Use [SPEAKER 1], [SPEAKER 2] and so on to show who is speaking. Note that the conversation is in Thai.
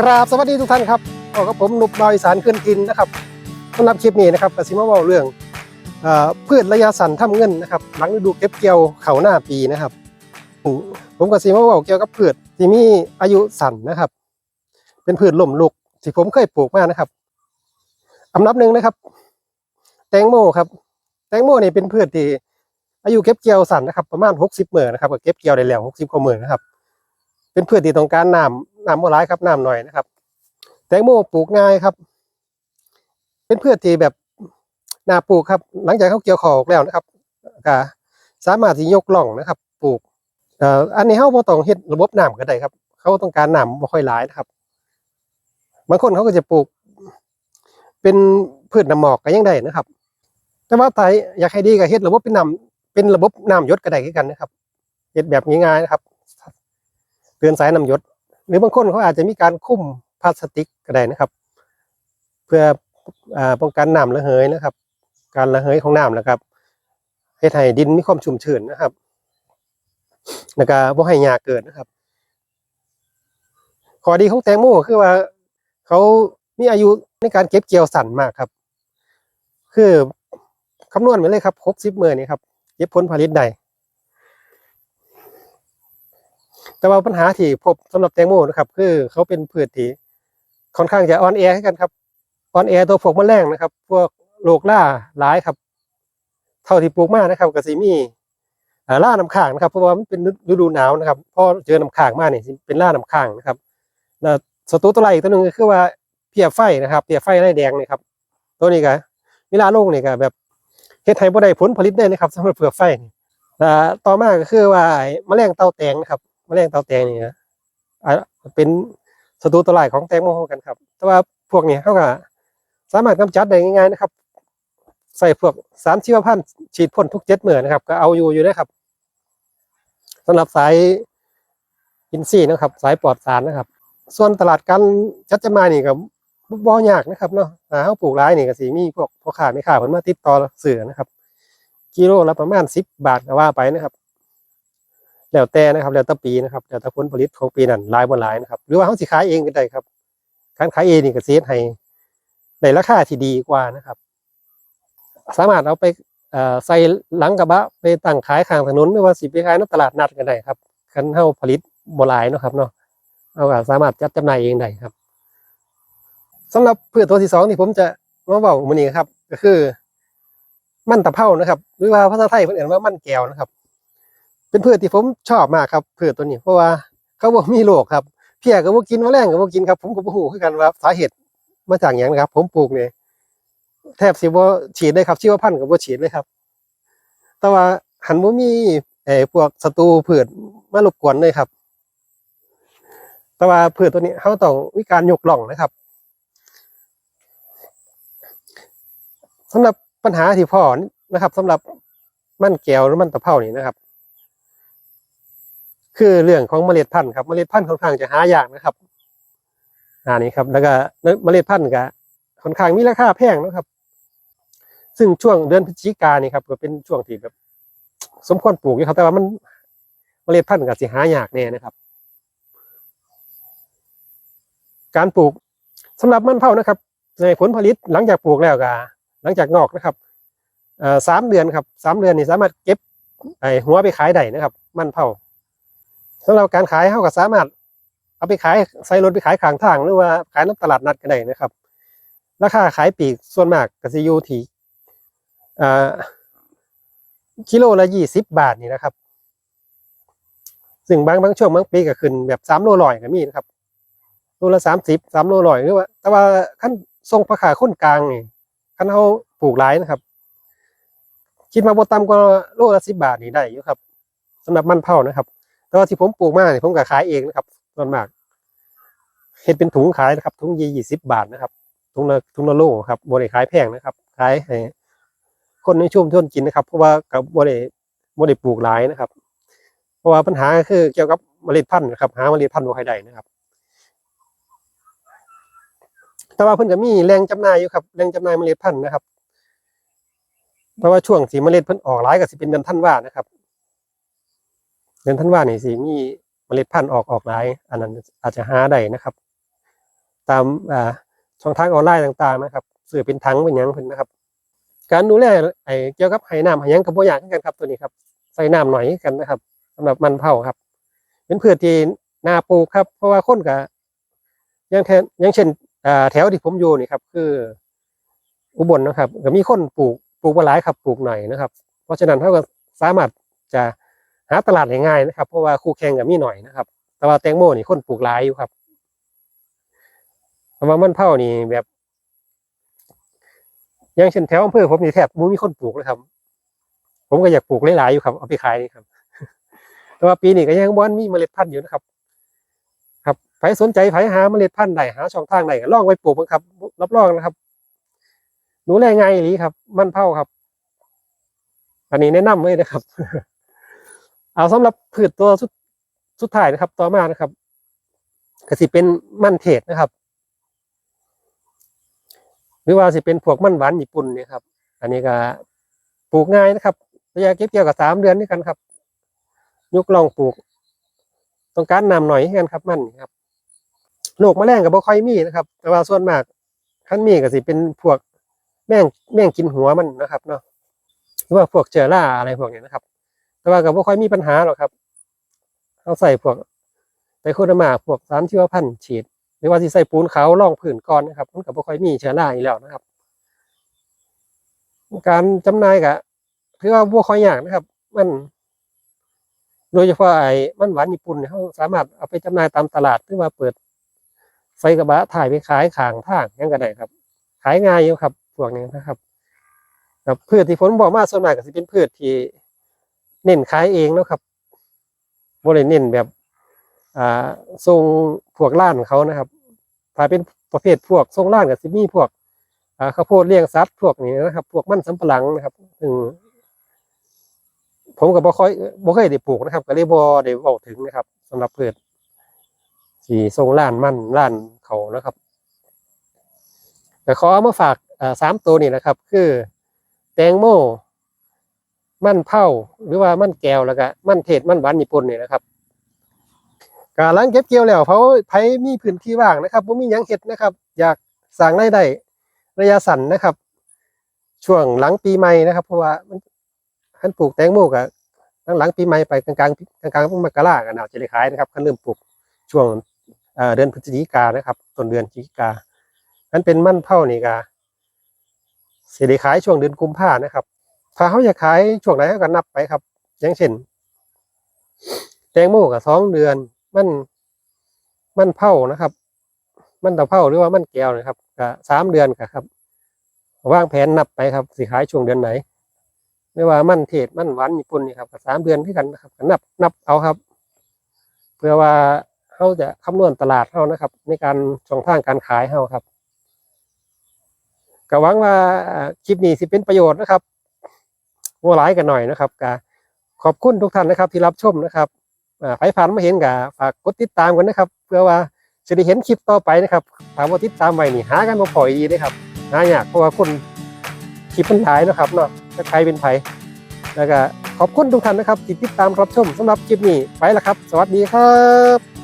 [SPEAKER 1] กราบสวัสดีทุกท่านครับพบกับผมหนุบดอยสารขึ้นทินนะครับสำหรับคลิปนี้นะครับกสิมาเว่าเรื่องเอ่อพืชระยะสั้นทำเงินนะครับ หลังฤดูเก็บเกี่ยวเขาหน้าปีนะครับอืมผมกสิมาเว่าเกี่ยวกับพืชที่มีอายุสั้นนะครับ เป็นพืชล่มลุกที่ผมเคยปลูกมานะครับอันดับหนึ่งนะครับ แตงโมครับ แตงโมนี่เป็นพืชที่อายุเก็บเกี่ยวสั้นนะครับ ประมาณหกสิบเมื่อนะครับก็เก็บเกี่ยวได้แล้วหกสิบกว่าเมื่อนะครับ เป็นพืชที่ต้องการน้ำ น้ำบ่หลายครับน้ำหน่อยนะครับ แตงโมปลูกง่ายครับ เป็นพืชที่แบบนาปลูกครับ หลังจากเขาเกี่ยวขออกแล้วนะครับก็สามารถที่ยกล่องนะครับ ปลูกอันนี้เขาบ่ต้องเฮ็ดระบบน้ำก็ได้ครับ เขาต้องการน้ำบ่ค่อยหลายนะครับ บางคนเขาก็จะปลูก เป็นพืชน้ำหมอกก็ยังได้นะครับ แต่ว่าไทยอยากให้ดีก็เฮ็ดระบบเป็นน้ำเป็นระบบน้ำยศก็ได้กันนะครับเฮ็ดแบบง่ายๆนะครับเตือนสายน้ำยศ หรือบางคนเขาอาจจะมีการคุ้มพลาสติกก็ได้นะครับ เพื่ออป้องกันน้ำระเหยนะครับ การระเหยของน้ำนะครับ ให้ไทยดินมีความชุ่มชื้นนะครับแล้วก็บ่ให้หญ้าเกิดนะครับข้อดีของแตงโมคือว่าเขามีอายุในการเก็บเกี่ยวสั้นมากครับ คือคำนวณไปเลยครับครบสิบมื้อนี่ครับ เก็บผลผลิตได้ แต่ว่าปัญหาที่พบสำหรับแตงโมนะครับคือเขาเป็นพืชที่ค่อนข้างจะอ่อนแอให้กันครับอ่อนแอตัวพวกแมลงนะครับ พวกโรคล่าหลายครับ เท่าที่ปลูกมานะครับก็สิมีล่าน้ำค้างนะครับ เพราะว่ามันเป็นฤดูหนาวนะครับพอเจอน้ำค้างมาเนี่ยเป็นล่าน้ำค้างนะครับแล้วศัตรูตัวไรอีกตัวหนึ่งก็คือว่าเพียไฟนะครับเพียไฟไล่แดงนี่ครับ ตัวนี้ก็เวลาลงนี่ก็แบบเฮ็ดให้บ่ได้ผลผลิตได้นะครับสำหรับเปลือกไฟนี่ต่อมาก็คือว่าแมลงเต่าแตงนะครับ แมลงเต่าแตงนี่นะเป็นศัตรูตัวร้ายของแตงโมกันครับ แต่ว่าพวกนี้เขาก็สามารถกำจัดได้ง่ายๆนะครับ ใส่พวกสารชีวพันธุ์ฉีดพ่นทุกเจ็ดเมื่อนะครับ ก็เอาอยู่อยู่นะครับสำหรับสายอินทรีย์นะครับ สายปลอดสารนะครับ ส่วนตลาดการจัดจำหน่ายนี่ก็บ่ยากนะครับเนาะอ่าเขาปลูกร้ายนี่ก็สิมีพวกพ่อค้าแม่ค้าเพิ่นมาติดต่อซื้อนะครับ กิโลละประมาณสิบบาทก็ว่าไปนะครับ แล้วแต่นะครับแล้วแต่ปีนะครับแล้วแต่ผลผลิตของปีนั้นหลายบ่หลายนะครับ หรือว่าเขาสิขายเองก็ได้ครับ การขายเองนี่ก็เซฟให้ในราคาที่ดีกว่านะครับ สามารถเอาไปใส่หลังกระบะไปตั้งขายข้างถนนหรือว่าสิไปขายในตลาดนัดก็ได้ครับคันเฮาผลิตบ่หลายนะครับเนาะเอาก็สามารถจัดจำหน่ายเองได้ครับสำหรับพืชตัวที่สองที่ผมจะมาเว้ามื้อนี้ครับ ก็คือ มันตะเภานะครับ หรือว่าภาษาไทยเพิ่นเรียกว่ามันแก้วนะครับ เป็นพืชที่ผมชอบมากครับพืชตัวนี้เพราะว่าเขาบอกมีโรคครับเพี้ยก็บ่กินแมลงก็บ่กินครับ ผมก็บ่ฮู้คือกันว่าสาเหตุมาจากหยังนะครับ ผมปลูกเนี่ยแทบสิบ่ฉีดเลยครับชีวพันธุ์ก็บ่ฉีดเลยครับ แต่ว่าหันบ่มีไอ้พวกศัตรูพืชมารบกวนเลยครับ แต่ว่าพืชตัวนี้เขาต้องมีการยกล่องนะครับสำหรับปัญหาที่พ่อนะครับสำหรับมันแก้วหรือมันตะเภานี่นะครับ คือเรื่องของเมล็ดพันธุ์ครับเมล็ดพันธุ์ค่อนข้างจะหายากนะครับอ่านี้ครับ แล้วก็เมล็ดพันธุ์ก็ค่อนข้างมีราคาแพงนะครับ ซึ่งช่วงเดือนพฤศจิกายนนี่ครับก็เป็นช่วงที่แบบสมควรปลูกอยู่ครับ แต่ว่ามันเมล็ดพันธุ์ก็สิหายากแน่นะครับ การปลูกสำหรับมันเผานะครับ ในผลผลิตหลังจากปลูกแล้วก็หลังจากงอกนะครับสามเดือนครับสามเดือนนี่สามารถเก็บไอหัวไปขายได้นะครับ มันเผา สำหรับการขายเขาก็สามารถ เอาไปขายใส่รถไปขายข้างทางหรือว่าขายน้ำตลาดนัดก็ได้นะครับ ราคาขายปีกส่วนมากก็จะอยู่ที่อ่ากิโลละยี่สิบบาทนี่นะครับ ซึ่งบางบางช่วงบางปีก็ขึ้นแบบสามโลลอยก็มีนะครับโลละสามสิบสามโลลอยหรือว่า แต่ว่าขั้นทรงราคาค้นกลางนี่ขั้นเขาปลูกหลายนะครับ คิดมาบ่ต่ำกว่าโลละสิบบาทนี่ได้อยู่ครับสำหรับมันเผานะครับ แต่ว่าที่ผมปลูกมาเนี่ยผมก็ขายเองนะครับส่วนมากเห็ดเป็นถุงขายนะครับ ถุงยี่สิบบาทนะครับ ถุงละถุงละโลครับบริขายแพงนะครับ ขายให้คนในชุมชนกินนะครับ เพราะว่ากับบริบริปลูกหลายนะครับ เพราะว่าปัญหาคือเกี่ยวกับเมล็ดพันธุ์นะครับ หาเมล็ดพันธุ์บ่ค่อยได้นะครับ แต่ว่าเพิ่นก็มีแรงจำหน่ายอยู่ครับแรงจำหน่ายเมล็ดพันธุ์นะครับ เพราะว่าช่วงสีเมล็ดเพิ่นออกหลายก็สิเป็นเดือนธันว่านะครับ เดือนธันวานี่สิมีเมล็ดพันธุ์ออกออกหลาย อันนั้นอาจจะหาได้นะครับ ตามอ่าช่องทางออนไลน์ต่างๆนะครับสื่อเป็นถังเป็นยังเพิ่นนะครับ การดูแลไอ้เกี่ยวกับไหน้ำไหหยังกับบ่ยากคือกันครับตัวนี้ครับ ใส่น้ำหน่อยกันนะครับสำหรับมันเผาครับ เป็นพืชที่นาปลูกครับ เพราะว่าคนก็อย่างแทนย่างเช่นแถวที่ผมอยู่นี่ครับ คือ อุบลนะครับก็มีคนปลูกปลูกบ่หลายครับปลูกหน่อยนะครับ เพราะฉะนั้นเขาก็สามารถจะ หาตลาดง่ายๆนะครับ เพราะว่าคู่แข่งก็มีหน่อยนะครับ แต่ว่าแตงโมนี่คนปลูกหลายอยู่ครับเพราะว่ามันเผานี่แบบอย่างเช่นแถวอำเภอผมนี่แทบบ่มีคนปลูกเลยครับ ผมก็อยากปลูกหลายๆอยู่ครับเอาไปขายนี่ครับ แต่ว่าปีนี้ก็ยังบ่ทันมีเมล็ดพันธุ์อยู่นะครับ ครับใครสนใจใครหาเมล็ดพันธุ์ใดหาช่องทางใดก็ลองไปปลูกมั้งครับ รับรองนะครับดูแลง่ายอีหลีครับ มันเผาครับ อันนี้แนะนำเลยนะครับ เอาสำหรับพืชตัวสุดสุดท้ายนะครับ ต่อมานะครับก็สิเป็นมันเทศนะครับ หรือว่าสิเป็นพวกมันหวานญี่ปุ่นเนี่ยครับ อันนี้ก็ปลูกง่ายนะครับระยะเก็บเกี่ยวกับสามเดือนนี่กันครับ ยกลองปลูกต้องการน้ำหน่อยให้กันครับมันครับโรคแมลงกับบ่ค่อยมีนะครับ แต่ว่าส่วนมากขั้นมีก็สิเป็นพวกแม่งแม่งกินหัวมันนะครับเนาะหรือว่าพวกเชื้อร่าอะไรพวกนี้นะครับ แต่ว่าก็บ่ค่อยมีปัญหาหรอกครับเขาใส่พวกไตโคเดอร์มาพวกสารชีวพันธุ์ฉีดหรือว่าสิใส่ปูนขาวร่องผื่นก่อนนะครับมันก็บ่ค่อยมีเชื้อราอีกแล้วนะครับ การจำหน่ายก็ถือว่าบ่ค่อยยากนะครับ มันโดยเฉพาะไอ้มันหวานญี่ปุ่นเนี่ยเขาสามารถเอาไปจำหน่ายตามตลาดหรือว่าเปิดใส่กระบะถ่ายไปขายขางทางยังก็ได้ครับ ขายง่ายอยู่ครับพวกนี้นะครับ ครับพืชที่ผมบอกมาส่วนมากก็สิเป็นพืชที่ เน้นขายเองเนาะครับบ่ได้เน้นแบบอ่าทรงพวกล้านเขานะครับ ถ้าเป็นประเภทพวกทรงล้านก็สิมีพวกอ่าข้าวโพดเลี้ยงสัตว์พวกนี้นะครับ พวกมันสำปะหลังนะครับซึ่งผมก็บ่ค่อยบ่เคยได้ปลูกนะครับ ก็เลยบ่ได้เว้าถึงนะครับสำหรับเพืชสีทรงล้านมันล้านเขานะครับแต่ขอเอามาฝากอ่าสามตัวนี้นะครับ คือ แตงโม มันเผาหรือว่ามันแก้วแล้วก็มันเทศมันหวานญี่ปุ่นนี่นะครับกาลังเก็บเกี่ยวแล้วเพราะไผมีพื้นที่ว่างนะครับบ่มีหยังเฮ็ดนะครับ อยากสร้างรายได้ระยะสั้นนะครับ ช่วงหลังปีใหม่นะครับ เพราะว่ามันคันปลูกแตงโมกับหลังปีใหม่ไปกลางกลางกลางกลางมกรากันเอาจะได้ขายนะครับคันเริ่มปลูกช่วงเดือนพฤศจิกานะครับต้นเดือนพฤศจิกานั้นเป็นมั่นเผานี่กาสิได้ขายช่วงเดือนกุมภานะครับ ถ้าเขาอยากขายช่วงไหนเขาก็นับไปครับ อย่างเช่น แตงโมกับสองเดือน มัน มันเผานะครับ มันตะเภาหรือว่ามันแก้วนะครับก็สามเดือนก็ครับวางแผนนับไปครับสิขายช่วงเดือนไหนไม่ว่ามันเทศมันหวานญี่ปุ่นนี่ครับก็สามเดือนที่กันนะครับนับนับเอาครับ เพื่อว่าเขาจะคำนวณตลาดเขานะครับ ในการช่องทางการขายเขาครับก็หวังว่าคลิปนี้สิเป็นประโยชน์นะครับ วัวหลายกันหน่อยนะครับกขอบคุณทุกท่านนะครับที่รับชมนะครับอ่าใครผ่านมาเห็นก็ฝากกดติดตามกันนะครับ เพื่อว่าจะได้เห็นคลิปต่อไปนะครับถามว่าติดตามไว้นี่หากันมาปล่อยดีนะครับหายากเพราะว่าคนคลิปมันหลายนะครับเนาะถ้าใครเป็นไผแล้วก็ขอบคุณทุกท่านนะครับที่ติดตามรับชมสำหรับคลิปนี้ไปแล้วครับ สวัสดีครับ